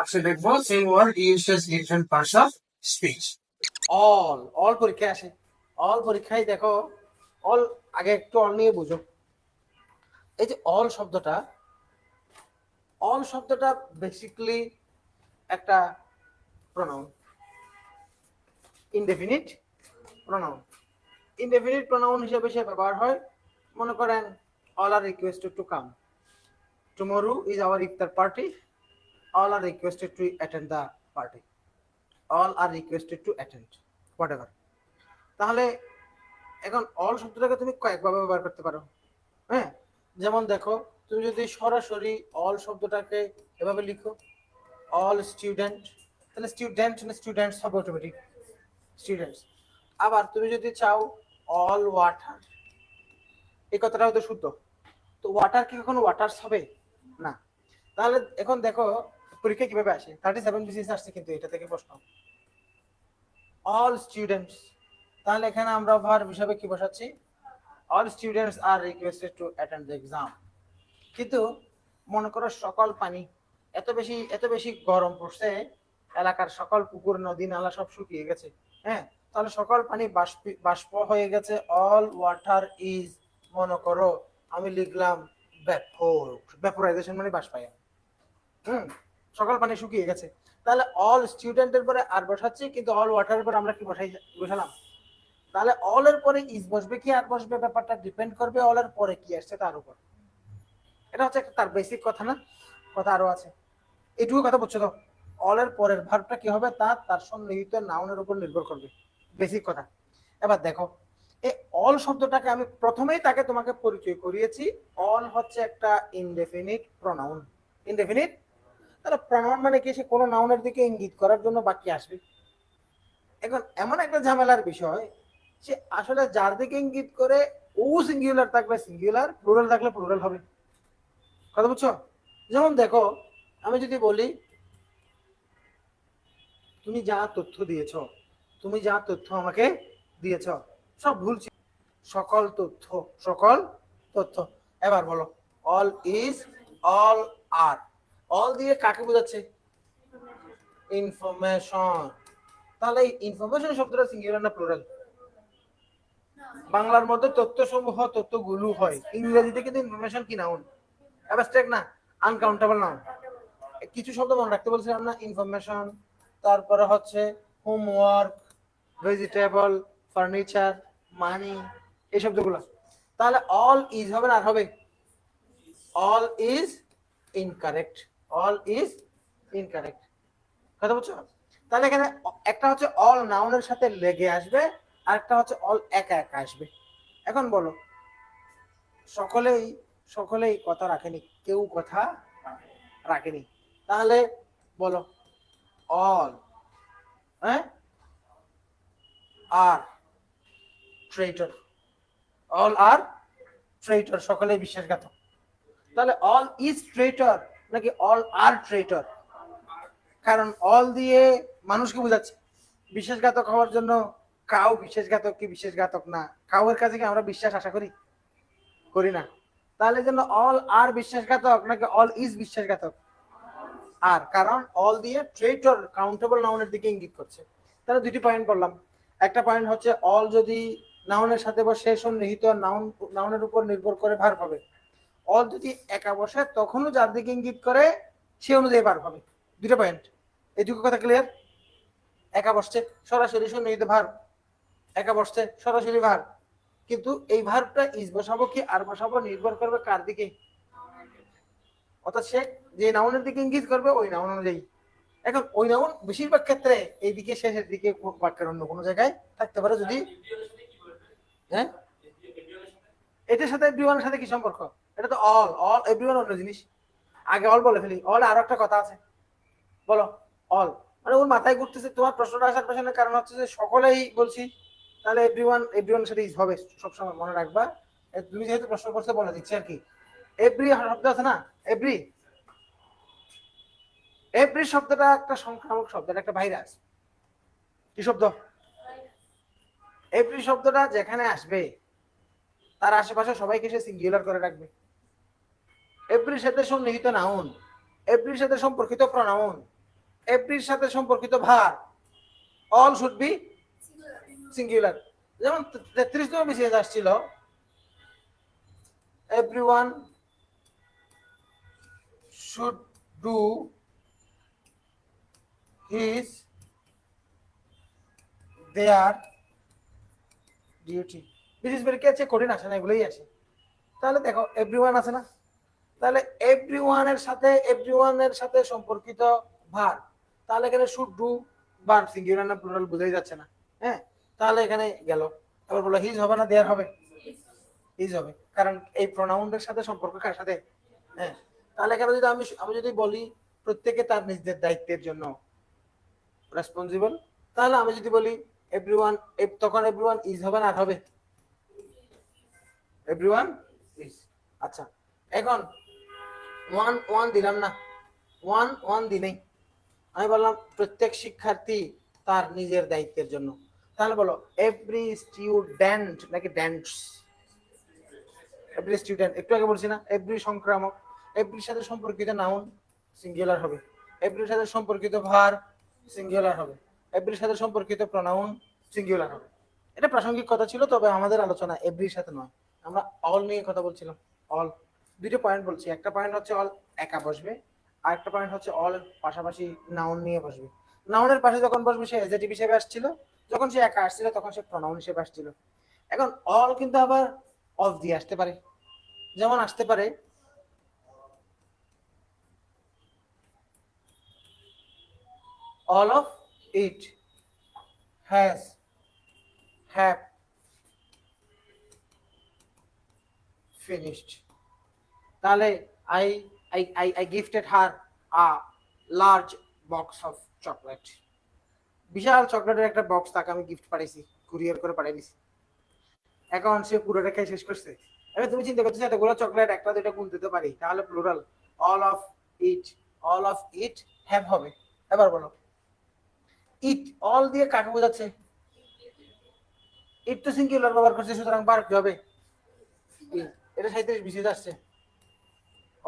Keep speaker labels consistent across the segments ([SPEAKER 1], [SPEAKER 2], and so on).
[SPEAKER 1] আজকে দেখব same word uses different parts of speech
[SPEAKER 2] all all পরীক্ষা আসে। অল পরীক্ষায় দেখো অল আগে একটু অল নিয়ে বুঝো। এই যে অল শব্দটা অল শব্দটা বেসিক্যালি একটা pronoun indefinite pronoun indefinite pronoun হিসেবে সে ব্যবহার হয়। মনে করেন all are requested to come tomorrow is our iftar party are requested to attend the party all are requested to attend whatever তাহলে এখন অল শব্দটাকে তুমি কয়েকভাবে ব্যবহার করতে পারো। হ্যাঁ? যেমন দেখো, তুমি যদি সরাসরি অল শব্দটাকে এভাবে লিখো অল স্টুডেন্ট তাহলে স্টুডেন্ট না স্টুডেন্টস হবে অটোমেটিক স্টুডেন্টস আবার তুমি যদি চাও অল ওয়াটার এই কথাটা হয়তো শুদ্ধ। তো ওয়াটার কি কখনো ওয়াটার্স হবে? না। তাহলে এখন দেখো পরীক্ষা কীভাবে আসে? থার্টি সেভেন বিসিএস আসছে কিন্তু এটা থেকে প্রশ্ন। অল স্টুডেন্টস তাহলে এখানে আমরা ভার হিসাবে কি বসাচ্ছি? All students are requested to attend the exam কিন্তু মনে করো সকল পানি, এত বেশি এত বেশি গরম পড়ছে, এলাকার সকল পুকুর, নদী, নালা সব শুকিয়ে গেছে হ্যাঁ? তাহলে সকল পানি বাষ্প হয়ে গেছে অল ওয়াটার ইজ মনে করো, আমি লিখলাম ব্যাপোর ভ্যাপোরাইজেশন মানে বাষ্পায়ন, হুম? সকল পানি শুকিয়ে গেছে। তাহলে অল স্টুডেন্টের পরে আর বসাচ্ছি, কিন্তু অল ওয়াটারের পরে আমরা কি বসাই বসালাম? তাহলে অল এর পরে ইজ বসবে কি, আর বসবে ব্যাপারটা ডিপেন্ড করবে অল এর পরে কি আসছে তার উপর। এটা হচ্ছে একটা তার বেসিক কথা না? কথা আরও আছে। এটুকু কথা বুঝছ তো? অল এর পরের ভার্বটা কি হবে? তা তার সন্নিহিত নাউনের উপর নির্ভর করবে। বেসিক কথা। এবার দেখো, এই অল শব্দটাকে আমি প্রথমেই তাকে তোমাকে পরিচয় করিয়েছি। অল হচ্ছে একটা ইনডেফিনিট প্রনাউন ইনডেফিনিট তাহলে প্রনাউন মানে কি সে কোনো নাউনের দিকে ইঙ্গিত করার জন্য বাকি আসবে। এখন এমন একটা ঝামেলার বিষয়, সে আসলে যার দিকে ইঙ্গিত করে ও সিঙ্গুলার থাকবে সিঙ্গুলার প্লুরাল থাকলে প্লুরাল হবে। কথা বুঝছ? যেমন দেখো, আমি যদি বলি, তুমি যা তথ্য দিয়েছ, তুমি যা তথ্য আমাকে দিয়েছ, সব ভুলছি সকল তথ্য সকল তথ্য। এবার বলো all is all are all দিয়ে কাকে বোঝাচ্ছে? ইনফরমেশন তাহলে ইনফরমেশন শব্দটা সিঙ্গুলার না প্লুরাল বাংলার মধ্যে তথ্য সমূহ তথ্যগুলো হয়। ইংরেজিতে কিন্তু ইনফরমেশন কি নাউন অ্যাবস্ট্রাক্ট না আনকাউন্টেবল নাউন কিছু শব্দ মনে রাখতে বলছিলাম না ইনফরমেশন তারপরে হচ্ছে হোমওয়ার্ক ভেজিটেবল ফার্নিচার মানি এই শব্দগুলো। তাহলে অল ইজ হবে না, আর হবে? All is incorrect all is incorrect কথা বুঝছ? তাহলে এখানে একটা হচ্ছে অল নাউনের সাথে লেগে আসবে, আর একটা হচ্ছে অল একা একা আসবে। এখন বলো, সকলেই সকলেই কথা রাখেনি, কেউ কথা রাখেনি। তাহলে বলো অল হ্যাঁ? Are traitor all are traitor সকলেই বিশ্বাসঘাতক। তাহলে অল ইজ ট্রেটর নাকি অল আর ট্রেটর কারণ অল দিয়ে মানুষকে বোঝাচ্ছে। বিশ্বাসঘাতক হওয়ার জন্য কাউ বিশ্বাসঘাতক কি বিশ্বাসঘাতক না? কাউয়ের কাছে কি আমরা বিশ্বাস আশা করি? করি না। তাহলে জন্য অল আর বিশ্বাসঘাতক নাকি অল ইজ বিশ্বাসঘাতক? আর কারণ অল দিয়ে ট্রেটর কাউন্টেবল নাউনের দিকে ইঙ্গিত করছে। তাহলে দুটি পয়েন্ট বললাম। একটা পয়েন্ট হচ্ছে অল যদি নাউনের সাথে বসে সন্নিহিত নাউন নাউনের উপর নির্ভর করে ভার পাবে অল যদি একা বসে, তখনও যার দিকে ইঙ্গিত করে, সে অনুযায়ী ভার হবে। দুটো পয়েন্ট এই কথা ক্লিয়ার একা বসছে, সরাসরি সন্নিহিত ভার। একা বসছে, সরাসরি ভার। কিন্তু এই ভারটা ইজ বসাবো কি, আর বসাবো, নির্ভর করবে কার দিকে? অর্থাৎ সে যে নাউনের দিকে ইঙ্গিত করবে, ওই নাউন অনুযায়ী। এখন ওই নাউন বেশিরভাগ ক্ষেত্রে এই দিকে শেষের দিকে বাক্যের অন্য কোনো জায়গায় থাকতে পারে যদি হ্যাঁ? এটার সাথে বিমানের সাথে কি সম্পর্ক? এটা তো অল অল এভরিওয়ান অন্য জিনিস। আগে অল বলে ফেলি অল আরও একটা কথা আছে। বলো অল মানে ওর মাথায় ঘুরতেছে, তোমার প্রশ্নটা আসার পেছনের কারণ হচ্ছে যে সকলেই বলছি, তাহলে এভরিওয়ান এভরিওয়ানের সাথে হবে, সবসময় মনে রাখবা। তুমি যেহেতু প্রশ্ন করতে বলে দিচ্ছি আর কি। এভরি শব্দ আছে না? এভরি এভরি শব্দটা একটা সংক্রামক শব্দ একটা ভাইরাস কি শব্দ? এভরি শব্দটা যেখানে আসবে, তার আশেপাশে সবাইকে সে সিঙ্গুলার করে রাখবে। এভরির সাথে সন্নিহিত নাউন। এভরির সাথে সম্পর্কিত প্রনাউন এভরির সাথে সম্পর্কিত ভার। অল শুড বি সিঙ্গুলার যেমন তেত্রিশতম বিশেষ আসছিল। Everyone should do his their duty বিশেষ করে কি আছে কঠিন আসে না এগুলোই আছে তাহলে দেখো এভরিওয়ান আছে না? তাহলে এভরিওয়ানের সাথে এভরিওয়ানের সাথে সম্পর্কিত ভার তাহলে এখানে শুড ডু বার সিঙ্গুলার না প্লুরাল বোঝাই যাচ্ছে না। হ্যাঁ? তাহলে এখানে গেল। এবার বলো হিজ হবে না দেয়ার হবে? হিজ হবে। কারণ এই প্রোনাউনদের সাথে সম্পর্ক কার সাথে? হ্যাঁ? তাহলে এখানে যদি আমি আমি যদি বলি প্রত্যেকে তার নিজের দায়িত্বের জন্য রেসপন্সিবল তাহলে আমি যদি বলি এভরিওয়ান তখন এভরিওয়ান ইজ হবে না হবে এভরিওয়ান ইজ আচ্ছা এখন ওয়ান ওয়ান দিলাম না। ওয়ান ওয়ান দিনেই। আমি বললাম, প্রত্যেক শিক্ষার্থী তার নিজের দায়িত্বের জন্য। তাহলে বলো এভরি স্টুডেন্ট নাকি ড্যান্স এভরি স্টুডেন্ট একটু আগে বলছি না এভরি সংক্রামক এভরির সাথে সম্পর্কিত নাউন সিঙ্গুলার হবে। এভরির সাথে সম্পর্কিত ভার সিঙ্গুলার হবে। এভরির সাথে সম্পর্কিত প্রনাউন সিঙ্গুলার হবে। এটা প্রাসঙ্গিক কথা ছিল, তবে আমাদের আলোচনা এভরির সাথে নয়। আমরা অল নিয়ে কথা বলছিলাম। অল দুটো পয়েন্ট বলছি। একটা পয়েন্ট হচ্ছে অল একা বসবে, আর একটা পয়েন্ট হচ্ছে অল পাশাপাশি নাউন নিয়ে বসবে। নাউনের পাশে যখন বসবে, সে এজেটিভ হিসেবে আসছিল। যখন সে একা আসছিল, তখন সে প্রনাউন হিসেবে আসছিল। এখন অল কিন্তু আবার অফ দিয়ে আসতে পারে। যেমন আসতে পারে, all of it has, have finished তাহলে I I I gifted her a large box of chocolate. বিশাল চকলেটের একটা বক্স তাকে আমি গিফট পাঠাইছি কুরিয়ার করে পাঠিয়ে দিছি। এখন সে পুরোটা খেয়ে শেষ করছে। এবার তুমি চিন্তা করতেছো, এতগুলো চকলেট একটা দুটো গুনতে দিতে পারি? তাহলে plural all of it all of it have হবে। এবার বলো ইট অল দিয়ে কাকে বোঝাচ্ছে? ইট তো সিঙ্গুলার ব্যবহার করছে, সুতরাং বার হবে? এটা সাঁত্রিশ বিশেষ আসছে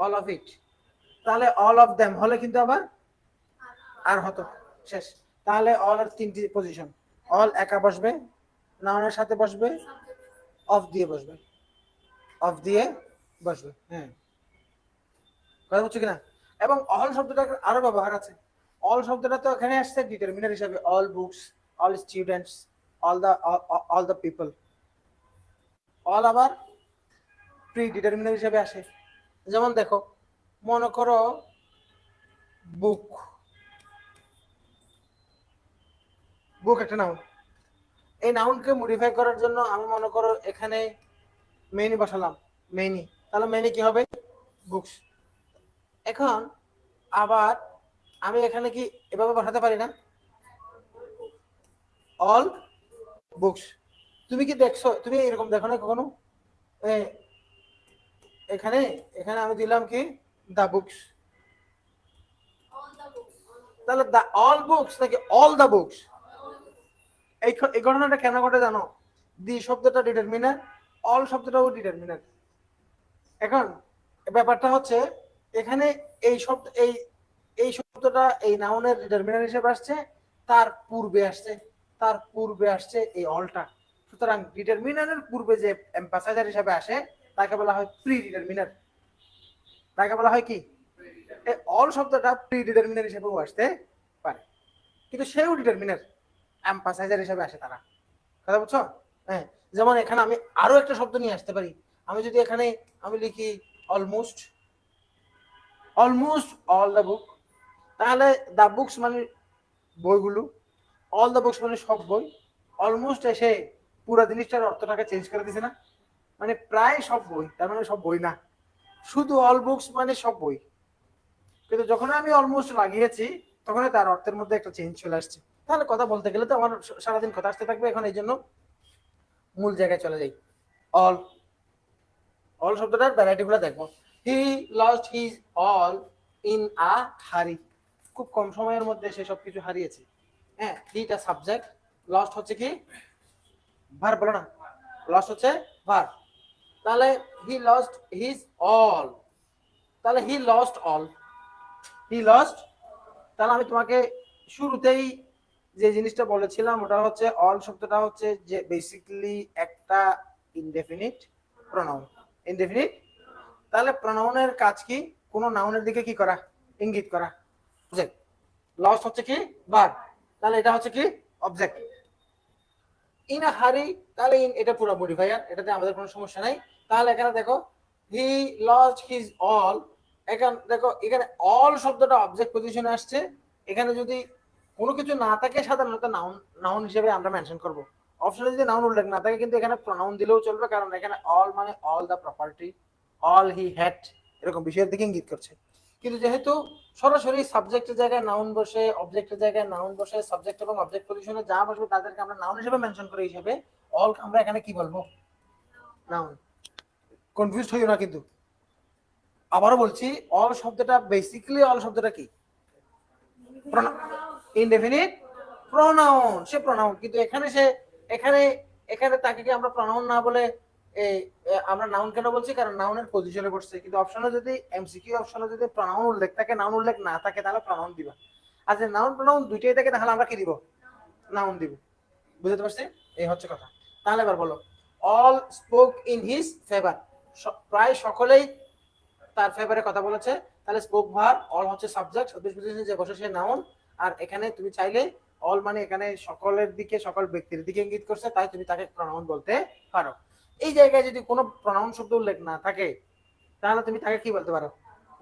[SPEAKER 2] অল অফ ইট তাহলে অল অফ দ্যাম হলে কিন্তু আবার আর হতো শেষ। তাহলে অল এর তিনটি পজিশন অল একা বসবে নাউনের সাথে বসবে অফ দিয়ে বসবে। অফ দিয়ে বসবে হ্যাঁ। কথা হচ্ছে কিনা? এবং অল শব্দটা আরও ব্যবহার আছে। অল শব্দটা তো এখানে আসছে ডিটারমিনার হিসাবে। All books all students all the all the people all আবার প্রি ডিটারমিনার হিসাবে আসে। যেমন দেখো, মনে করো বুক বুক একটা নাউন এই নাউনকে মডিফাই করার জন্য আমি মনে করো এখানে মেনি বসালাম মেনি তাহলে মেনি কি হবে? বুকস এখন আবার আমি এখানে কি এভাবে বসাতে পারি না? অল বুকস তুমি কি দেখছ? তুমি এরকম দেখো না কখনো? এখানে এখানে আমি দিলাম কি? দা বুকস তাহলে দা অল বুকস নাকি অল দা বুকস এই এই ঘটনাটা কেন ঘটে জানো? দি শব্দটা ডিটারমিনার অল শব্দটাও ডিটারমিনার এখন, ব্যাপারটা হচ্ছে, এখানে এই শব্দ এই এই শব্দটা এই নাউনের ডিটারমিনার হিসেবে আসছে, তার পূর্বে আসছে, তার পূর্বে আসছে এই অলটা সুতরাং ডিটারমিনারের পূর্বে যে এম্পাসাইজার হিসেবে আসে তাকে বলা হয় প্রি ডিটারমিনার তাকে বলা হয় কি? অল শব্দটা প্রি ডিটারমিনার হিসেবেও আসতে পারে। কিন্তু সেও ডিটারমিনার এম্পাসাইজার হিসেবে আসে তারা। কথা বুঝছ? হ্যাঁ যেমন এখানে আমি আরও একটা শব্দ নিয়ে আসতে পারি। আমি যদি এখানে আমি লিখি almost almost all the book তাহলে দ্য বুকস মানে বইগুলো অল দ্য বুকস মানে সব বই অলমোস্ট এসে পুরো জিনিসটার অর্থটাকে চেঞ্জ করে দিছে না। মানে প্রায় সব বই, তার মানে সব বই না। শুধু অল বুকস মানে সব বই। কিন্তু যখন আমি অলমোস্ট লাগিয়েছি, তখন তার অর্থের মধ্যে একটা চেঞ্জ চলে আসছে। তাহলে কথা বলতে গেলে তো আমার সারাদিন কথা আসতে থাকবে এখন, এই জন্য মূল জায়গায় চলে যাই। অল অল শব্দটার ভ্যারাইটি গুলো দেখব। He lost his all in a hurry খুব কম সময়ের মধ্যে সে সব কিছু হারিয়েছে। হ্যাঁ হিটা সাবজেক্ট লস্ট হচ্ছে কি? ভার বলো না। লস্ট হচ্ছে ভার তাহলে হি লস্ট হিজ অল তাহলে he lost all he lost তাহলে আমি তোমাকে শুরুতেই যে জিনিসটা বলেছিলাম, ওটা হচ্ছে অল শব্দটা হচ্ছে যে বেসিক্যালি একটা ইনডেফিনিট প্রনাউন ইনডেফিনিট তাহলে প্রনাউনের কাজ কি? কোনো নাউনের দিকে কি করা? ইঙ্গিত করা। অবজেক্ট লস হচ্ছে কি? বার তাহলে এটা হচ্ছে কি? অবজেক্ট ইন আ হারি, তাহলে in এটা পুরো মডিফায়ার এটাতে আমাদের কোনো সমস্যা নাই। তাহলে এখানে দেখো হি লস্ট হিজ অল এখানে, দেখো, এখানে অল শব্দটা অবজেক্ট পজিশনে আসছে। এখানে যদি কোনো কিছু না থাকে, সাধারণত নাউন নাউন হিসেবে আমরা মেনশন করব। অপশনে যদি নাউন উল্লেখ না থাকে, কিন্তু এখানে প্রনাউন দিলেও চলবে, কারণ এখানে অল মানে all the property all he had এরকম বিষয়ের দিকে ইঙ্গিত করছে। কিন্তু যেহেতু সরাসরি সাবজেক্টের জায়গায় নাউন বসে অবজেক্টের জায়গায় নাউন বসে সাবজেক্ট এবং অবজেক্ট পজিশনে যা বসবে তাদেরকে আমরা নাউন হিসেবে মেনশন করে হিসেবে অল আমরা এখানে কি বলব? নাউন কনফিউজড হইও না কিন্তু। আবারও বলছি অল শব্দটা বেসিক্যালি অল শব্দটা কি? ইনডেফিনিট প্রোনাউন সে প্রোনাউন কিন্তু এখানে সে, এখানে এখানে তাকে কি আমরা প্রোনাউন না বলে এই আমরা নাউন কেন বলছি? কারণ নাউনের পজিশনে বসছে। কিন্তু অপশনে যদি এমসিকিউ অপশনে যদি প্রোনাউন উল্লেখ থাকে নাউন উল্লেখ না থাকে, তাহলে প্রোনাউন দিবা। আর যদি নাউন প্রোনাউন দুইটাই থাকে, তাহলে আমরা কি দিব? নাউন দিব। বুঝতে পারছি? এই হচ্ছে কথা। তাহলে এবার বলো all spoke in his favour প্রায় সকলেই তার ফেভারে কথা বলেছে। তাহলে স্পোক ভার অল হচ্ছে সাবজেক্ট যে বসে, সে নাউন আর এখানে তুমি চাইলে অল মানে এখানে সকলের দিকে, সকল ব্যক্তির দিকে ইঙ্গিত করছে, তাই তুমি তাকে প্রনাউন বলতে পারো। এই জায়গায় যদি কোনো প্রনাউন শব্দ উল্লেখ না থাকে, তাহলে তুমি তাকে কি বলতে পারো?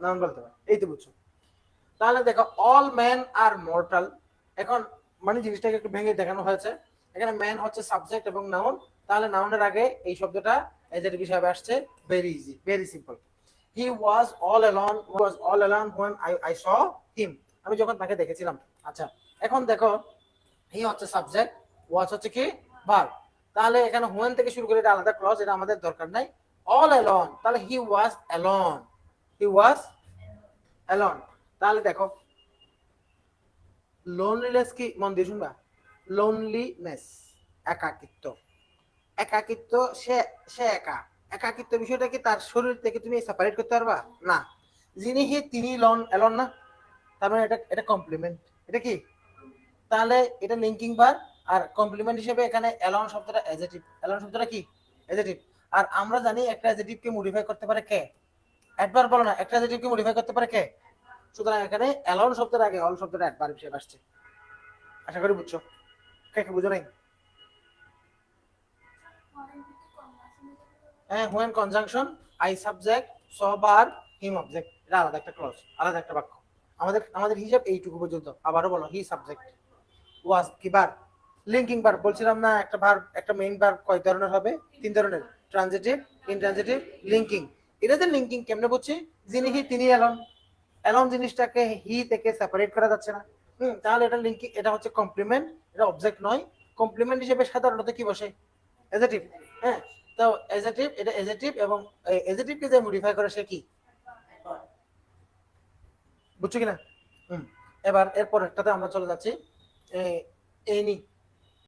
[SPEAKER 2] নাউন বলতে পারো। এই তো বুঝছ। তাহলে দেখো অল ম্যান আর মর্টাল এখন মানে জিনিসটাকে একটু ভেঙে দেখানো হয়েছে। এখানে ম্যান হচ্ছে সাবজেক্ট এবং নাউন তাহলে নাউনের আগে এই শব্দটা এজেটিভ হিসাবে আসছে very easy very simple he was all alone was all alone when I I saw him আমি যখন তাকে দেখেছিলাম। আচ্ছা এখন দেখো হি হচ্ছে সাবজেক্ট ওয়াজ হচ্ছে কি? ভার্ব তাহলে এখানে হোয়েন থেকে শুরু করে এটা আলাদা ক্লজ এটা আমাদের দরকার নাই। অল অ্যালন তাহলে হি ওয়াজ অ্যালন হি ওয়াজ অ্যালন তাহলে দেখো লোনলিনেস কি? মন দিয়ে শুনবা। লোনলিনেস একাকিত্ব। একাকিত্ব, সে সে একা। একাকিত্ব বিষয়টা কি? তার শরীর থেকে তুমি সেপারেট করতে পারবা? না। যিনি হি, তিনি লন এলন না। তার মানে এটা এটা কমপ্লিমেন্ট এটা কি? তাহলে এটা লিঙ্কিং বার আর কমপ্লিমেন্ট হিসেবে এখানে এলন শব্দটা এজেটিভ এলন শব্দটা কি? এজেটিভ আর আমরা জানি একটা এজেটিভ কে মডিফাই করতে পারে কে? একবার বলো না, একটা এজেটিভ কে মডিফাই করতে পারে কে? সুতরাং এখানে এলন শব্দের আগে অল শব্দটা একবার হিসেবে আসছে। আশা করি বুঝছ। কে কে বুঝো নাই? হ্যাঁ when conjunction I subject saw bar him object এটা আলাদা একটা ক্লজ আলাদা একটা বাক্য। আমাদের আমাদের হিসাব এইটুকু পর্যন্ত। আবারও বলো হি সাবজেক্ট ওয়াজ কি বার লিঙ্কিং বার বলছিলাম না, একটা ভার একটা মেইন বার কয় ধরনের হবে? তিন ধরনের ট্রানজিটিভ ইনট্রানজিটিভ লিঙ্কিং এটাতে লিঙ্কিং কেমনে বুঝছি? যিনি হি তিনি এলন এলন জিনিসটাকে হি থেকে সেপারেট করা যাচ্ছে না। হুম, তাহলে এটা লিঙ্কিং এটা হচ্ছে কমপ্লিমেন্ট এটা অবজেক্ট নয়। কমপ্লিমেন্ট হিসেবে সাধারণত কি বসে? এজেটিভ হ্যাঁ? তো এজেটিভ এটা এজেটিভ এবং এজেটিভকে যে মডিফাই করে সে কি? বুঝছ কিনা? হুম, এবার এরপর একটাতে আমরা চলে যাচ্ছি। এই এনি